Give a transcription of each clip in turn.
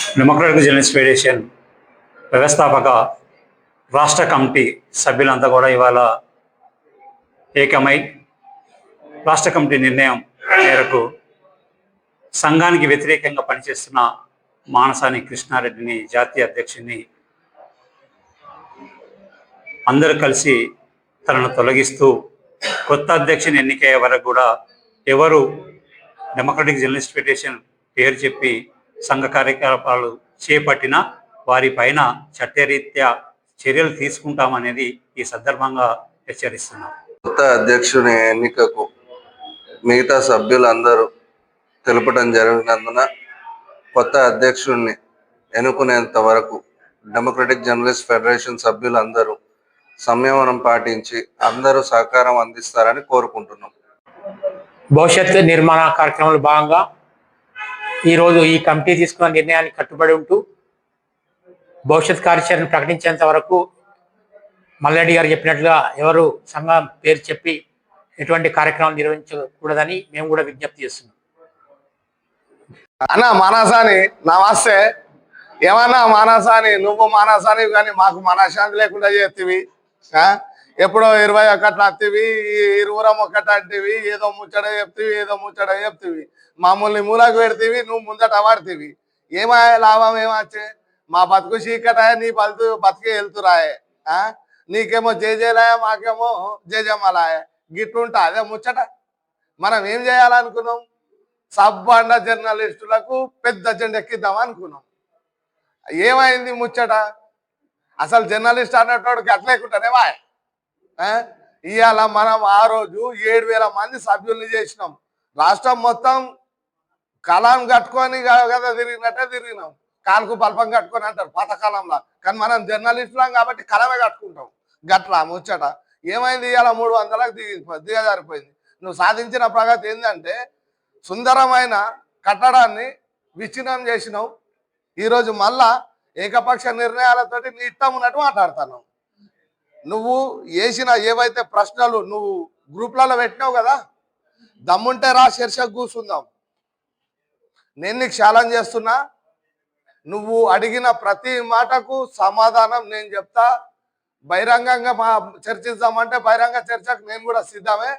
Democratic journalist federation వ్యవస్థాపక రాష్ట్ర committee సభ్యులంతా కూడా ఇవాళ ఏకమై రాష్ట్ర కమిటీ నిర్ణయం మేరకు సంఘానికి వ్యతిరేకంగా పనిచేస్తున్న మానసాని కృష్ణారెడ్డిని జాతీయ అధ్యక్షుడిని అందరూ కలిసి తనను తొలగిస్తూ కొత్త అధ్యక్షుని ఎన్నికయ్యే వరకు కూడా ఎవరు డెమోక్రటిక్ జర్నలిస్ట్ ఫెడరేషన్ పేరు చెప్పి సంఘ కార్యకలాపాలు చేపట్టిన వారి పైన చట్టరీత్యా చర్యలు తీసుకుంటామనేది ఈ సందర్భంగా హెచ్చరిస్తున్నాం. కొత్త అధ్యక్షుని ఎన్నికకు మిగతా సభ్యులందరూ తెలపడం జరిగినందున కొత్త అధ్యక్షుడిని ఎన్నుకునేంత వరకు డెమోక్రటిక్ జర్నలిస్ట్ ఫెడరేషన్ సభ్యులందరూ సంయమనం పాటించి అందరూ సహకారం అందిస్తారని కోరుకుంటున్నాం. భవిష్యత్ నిర్మాణ కార్యక్రమంలో భాగంగా ఈరోజు ఈ కమిటీ తీసుకున్న నిర్ణయానికి కట్టుబడి ఉంటూ భవిష్యత్ కార్యాచరణ ప్రకటించేంత వరకు మల్లారెడ్డి గారు చెప్పినట్లుగా ఎవరు సంఘం పేరు చెప్పి ఎటువంటి కార్యక్రమాలు నిర్వహించకూడదని మేము కూడా విజ్ఞప్తి చేస్తున్నాం. అన్న మానసాని నమస్తే. ఏమన్నా మానసాని నువ్వు మానసాని కానీ మాకు మనశ్శాంతి లేకుండా చేస్తేవి ఎప్పుడో ఇరవై ఒకటి అత్తివి ఇరువురం ఒకటి అంటివి ఏదో ముచ్చట చెప్తివి ఏదో ముచ్చట చెప్తివి. మమ్మల్ని మూలకు పెడితివి నువ్వు ముందట వాడితివి. ఏమా లాభం ఏమొచ్చే మా బతుకు చీకటాయ నీ బతుకు బతికే వెళ్తురాయే ఆ? నీకేమో జేజేలాయ మాకేమో జేజమ్మలాయ. గిట్లుంటా అదే ముచ్చట? మనం ఏం చేయాలనుకున్నాం? సబ్బండ జర్నలిస్టులకు పెద్ద జెండా ఎక్కిద్దాం అనుకున్నాం. ఏమైంది ముచ్చట? అసలు జర్నలిస్ట్ అన్నటోడికి అట్లేకుంటానే వాయ్. ఇవాళ మనం ఆ రోజు ఏడు వేల మంది సభ్యుల్ని చేసినాం. రాష్ట్రం మొత్తం కలాం కట్టుకొని కదా తిరిగినట్టే తిరిగినాం. కాలుకు పల్పం కట్టుకొని అంటారు పాతకాలంలో. కానీ మనం జర్నలిస్టులం కాబట్టి కలమే కట్టుకుంటాం. గట్లా ముచ్చట. ఏమైంది ఇవాళ మూడు వందలకు దిగి దిగజారిపోయింది. నువ్వు సాధించిన ప్రగతి ఏంటంటే సుందరమైన కట్టడాన్ని విచ్ఛిన్నం చేసినావు ఈరోజు మళ్ళా ఏకపక్ష నిర్ణయాలతోటి నీ ఇష్టం ఉన్నట్టు మాట్లాడుతున్నావు నువ్వు వేసిన ఏవైతే ప్రశ్నలు నువ్వు గ్రూప్లలో పెట్టినావు కదా దమ్ముంటే రా శీర్షకు కూర్చుందాం. నేను నీకు ఛాలెంజ్ చేస్తున్నా నువ్వు అడిగిన ప్రతి మాటకు సమాధానం నేను చెప్తా. బహిరంగంగా మా చర్చిద్దామంటే బహిరంగ చర్చకు నేను కూడా సిద్ధమే.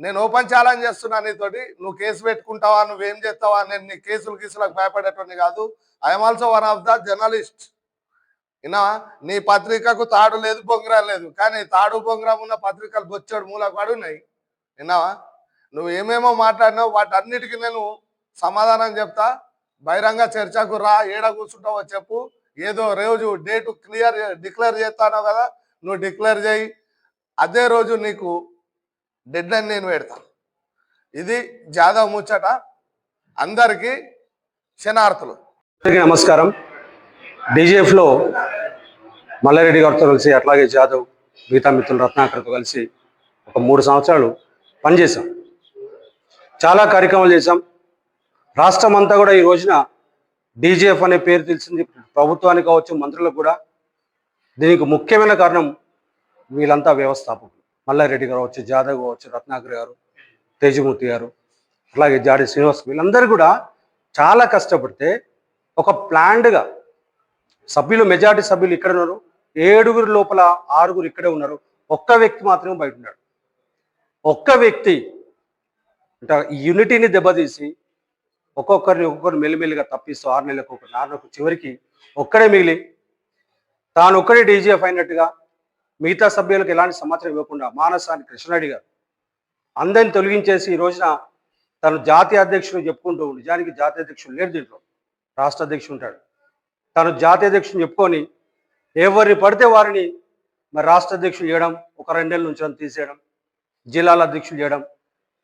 నేను ఓపెన్ ఛాలెంజ్ చేస్తున్నా నీతోటి నువ్వు కేసు పెట్టుకుంటావా నువ్వేం చేస్తావా నేను నీ కేసులు గీసులకు భయపడేటువంటి కాదు. I'm also one of the journalist ఇన్నా నీ పత్రికకు తాడు లేదు బొంగరం లేదు. కానీ తాడు బొంగరం ఉన్న పత్రికలు బొచ్చాడు మూలకు ఉన్నాయి విన్నావా? నువ్వు ఏమేమో మాట్లాడినావు వాటన్నిటికీ నేను సమాధానం చెప్తా. బహిరంగ చర్చకు రా ఏడ కూర్చుంటావో చెప్పు. ఏదో రోజు డేటు క్లియర్ డిక్లేర్ చేస్తానో కదా నువ్వు డిక్లేర్ చేయి. అదే రోజు నీకు డెడ్ లైన్ నేను పెడతా. ఇది జాదవ్ ముచ్చట. అందరికీ క్షణార్థులు నమస్కారం. డీజేఎఫ్లో మల్లారెడ్డి గారితో కలిసి అట్లాగే జాదవ్ మిగతా మిత్రులు రత్నాకర్తో కలిసి ఒక మూడు సంవత్సరాలు పనిచేశాం. చాలా కార్యక్రమాలు చేశాం. రాష్ట్రం అంతా కూడా ఈ రోజున డీజేఎఫ్ అనే పేరు తెలిసింది. ప్రభుత్వానికి కావచ్చు మంత్రులకు కూడా. దీనికి ముఖ్యమైన కారణం వీళ్ళంతా వ్యవస్థాపకులు. మల్లారెడ్డి గారు కావచ్చు జాదవ్ కావచ్చు రత్నాకర్ గారు తేజమూర్తి గారు అలాగే జాడి శ్రీనివాస్ వీళ్ళందరూ కూడా చాలా కష్టపడితే ఒక ప్లాండ్గా సభ్యులు మెజారిటీ సభ్యులు ఇక్కడ ఉన్నారు. ఏడుగురు లోపల ఆరుగురు ఇక్కడే ఉన్నారు. ఒక్క వ్యక్తి మాత్రమే బయట ఉన్నాడు. ఒక్క వ్యక్తి అంటే ఈ యూనిటీని దెబ్బతీసి ఒక్కొక్కరిని ఒక్కొక్కరు మెల్లిమెల్లిగా తప్పిస్తూ ఆరు నెలలకు ఒక నాన్నకు చివరికి ఒక్కడే మిగిలి తాను ఒక్కడే డీజీఎఫ్ అయినట్టుగా మిగతా సభ్యులకు ఎలాంటి సమాచారం ఇవ్వకుండా మానసాని కృష్ణారెడ్డి గారు అందరిని తొలగించేసి ఈ రోజున తను జాతీయ అధ్యక్షుడు చెప్పుకుంటూ నిజానికి జాతీయ అధ్యక్షుడు లేడు దీంట్లో. రాష్ట్ర అధ్యక్షుడు ఉంటాడు. తను జాతీయ అధ్యక్షుడు చెప్పుకొని ఎవరిని పడితే వారిని మరి రాష్ట్ర అధ్యక్షులు చేయడం ఒక రెండేళ్ళ నుంచి తీసేయడం జిల్లాల అధ్యక్షులు చేయడం.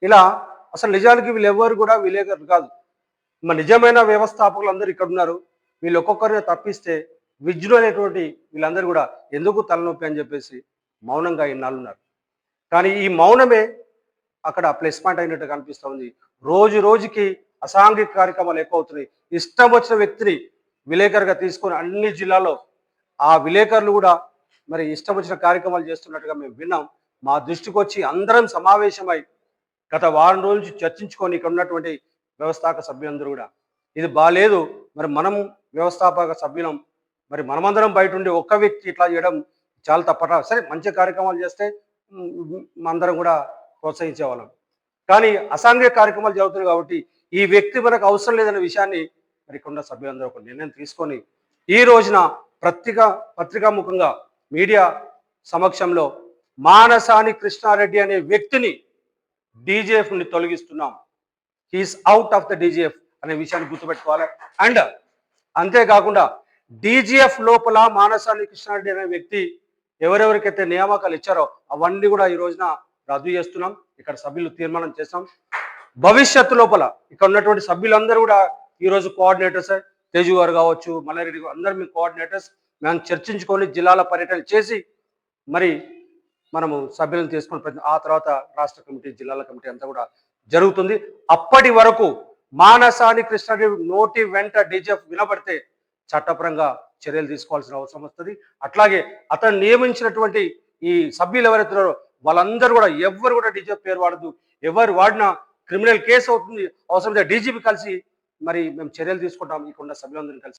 ఇలా అసలు నిజానికి వీళ్ళు ఎవరు కూడా విలేకరులు కాదు. మరి నిజమైన వ్యవస్థాపకులు అందరూ ఇక్కడ ఉన్నారు వీళ్ళు ఒక్కొక్కరిని తప్పిస్తే విజ్ఞులు అనేటువంటి వీళ్ళందరూ కూడా ఎందుకు తలనొప్పి అని చెప్పేసి మౌనంగా ఇన్నాళ్ళు ఉన్నారు. కానీ ఈ మౌనమే అక్కడ ప్లస్ పాయింట్ అయినట్టు కనిపిస్తూ ఉంది. రోజు రోజుకి అసాంఘిక కార్యక్రమాలు ఎక్కువ అవుతున్నాయి. ఇష్టం వచ్చిన వ్యక్తిని విలేకరుగా తీసుకొని అన్ని జిల్లాలో ఆ విలేకరులు కూడా మరి ఇష్టం వచ్చిన కార్యక్రమాలు చేస్తున్నట్టుగా మేము విన్నాం. మా దృష్టికి వచ్చి అందరం సమావేశమై గత వారం రోజు నుంచి చర్చించుకొని ఇక్కడ ఉన్నటువంటి వ్యవస్థాపక సభ్యులందరూ కూడా ఇది బాగాలేదు మరి మనం వ్యవస్థాపక సభ్యులం మరి మనమందరం బయట ఉండి ఒక్క వ్యక్తి ఇట్లా చేయడం చాలా తప్పట. సరే మంచి కార్యక్రమాలు చేస్తే అందరం కూడా ప్రోత్సహించేవాళ్ళం కానీ అసాంఘిక కార్యక్రమాలు జరుగుతున్నాయి కాబట్టి ఈ వ్యక్తి మనకు అవసరం లేదనే విషయాన్ని మరి సభ్యులందరూ ఒక నిర్ణయం తీసుకొని ఈ రోజున పత్రిక పత్రికాముఖంగా మీడియా సమక్షంలో మానసాని కృష్ణారెడ్డి అనే వ్యక్తిని డీజేఎఫ్ నుండి తొలగిస్తున్నాం. He's out of the DGF అనే విషయాన్ని గుర్తుపెట్టుకోవాలి. అండ్ అంతేకాకుండా డీజీఎఫ్ లోపల మానసాని కృష్ణారెడ్డి అనే వ్యక్తి ఎవరెవరికైతే నియామకాలు ఇచ్చారో అవన్నీ కూడా ఈ రోజున రద్దు చేస్తున్నాం. ఇక్కడ సభ్యులు తీర్మానం చేస్తాం భవిష్యత్తు లోపల ఇక్కడ ఉన్నటువంటి సభ్యులందరూ కూడా ఈ రోజు కోఆర్డినేటర్స్ తేజు గారు కావచ్చు మల్లారెడ్డి గారు అందరు మీ కోఆర్డినేటర్స్ మేము చర్చించుకొని జిల్లాల పర్యటన చేసి మరి మనము సభ్యులను తీసుకుని ప్రతి ఆ తర్వాత రాష్ట్ర కమిటీ జిల్లాల కమిటీ అంతా కూడా జరుగుతుంది. అప్పటి వరకు మానసాని కృష్ణారెడ్డి నోటి వెంట డీజీఎఫ్ వినబడితే చట్టపరంగా చర్యలు తీసుకోవాల్సిన అవసరం వస్తుంది. అట్లాగే అతను నియమించినటువంటి ఈ సభ్యులు ఎవరైతున్నారో వాళ్ళందరూ కూడా ఎవరు కూడా డీజీఎఫ్ పేరు వాడదు ఎవరు వాడినా క్రిమినల్ కేసు అవుతుంది అవసరమైతే డీజీపీ కలిసి మరి మేము చర్యలు తీసుకుంటాం. ఇక్కడ ఉన్న సభ్యులందరినీ కలిసి